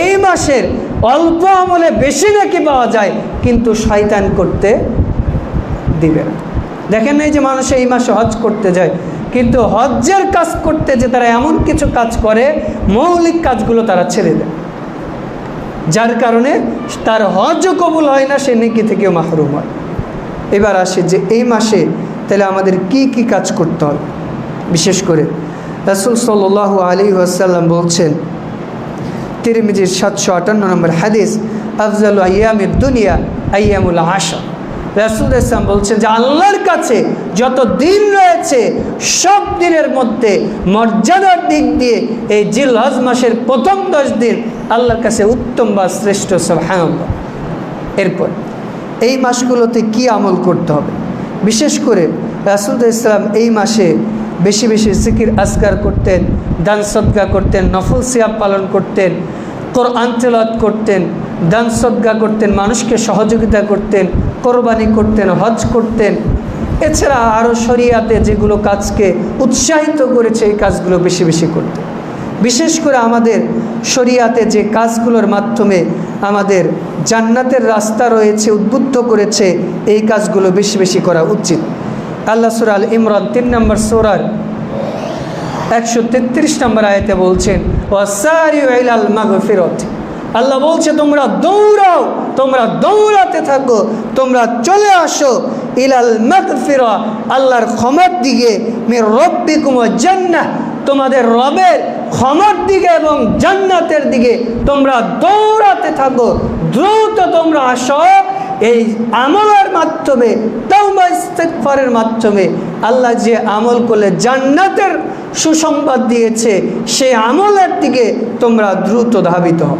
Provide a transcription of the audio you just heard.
এই মাসের অল্প আমলে বেশি নাকি পাওয়া যায়, কিন্তু শয়তান করতে দিবে না। দেখেন এই যে মানুষ এই মাসে হজ করতে যায়, কিন্তু হজ্জের কাজ করতে যে তারা এমন কিছু কাজ করে, মৌলিক কাজগুলো তারা ছেড়ে দেয়। যার কারণে তার হজও কবুল হয় না, সে নেকি থেকেও মাহরুম হয়। এবার আসে যে এই মাসে তাহলে আমাদের কি কি কাজ করতে হবে? বিশেষ করে রাসুল সাল্লাহ আলী আসাল্লাম বলছেন তিরমিজির সাতশো আটান্ন নম্বর হাদিস, আফজাল আয়ামের দুনিয়া আয়ামুল আশা। রাসুল ইসলাম বলছেন যে আল্লাহর কাছে যত দিন রয়েছে, সব দিনের মধ্যে মর্যাদার দিক দিয়ে এই জিল হজ মাসের প্রথম দশ দিন আল্লাহর কাছে উত্তম বা শ্রেষ্ঠ সব হ্যাঁ এরপর, এই মাসগুলোতে কি আমল করতে হবে? বিশেষ করে রাসুল ইসলাম এই মাসে বেশি বেশি জিকির আসগার করতেন, দান সদ্গা করতেন, নফল সিয়াব পালন করতেন কোরআন তেলাত করতেন, দান সদ্গা করতেন, মানুষকে সহযোগিতা করতেন, কোরবানি করতেন, হজ করতেন। এছাড়া আরও শরিয়াতে যেগুলো কাজকে উৎসাহিত করেছে, এই কাজগুলো বেশি বেশি করতেন বিশেষ করে আমাদের শরিয়াতে যে কাজগুলোর মাধ্যমে আমাদের জান্নাতের রাস্তা রয়েছে, উদ্বুদ্ধ করেছে, এই কাজগুলো বেশি বেশি করা উচিত। আল্লাহ সুরাল ইমরান তিন নম্বর সোরার একশো তেত্রিশ নম্বর আয়তে বলছেন আল্লাহ বলছে, তোমরা দৌড়াও, তোমরা দৌড়াতে থাকো, তোমরা চলে আসো ইলাল মাগফিরা, আল্লাহর ক্ষমার দিকে। মের রব্বি কুমার জান্নাহ। তোমাদের রবের ক্ষমার দিকে এবং জান্নাতের দিকে তোমরা দৌড়াতে থাকো, দ্রুত তোমরা আসো। এই আমলের মাধ্যমে, তাওবা ইস্তেগফারের মাধ্যমে আল্লাহ যে আমল করলে জান্নাতের সুসংবাদ দিয়েছে সেই আমলের দিকে তোমরা দ্রুত ধাবিত হও।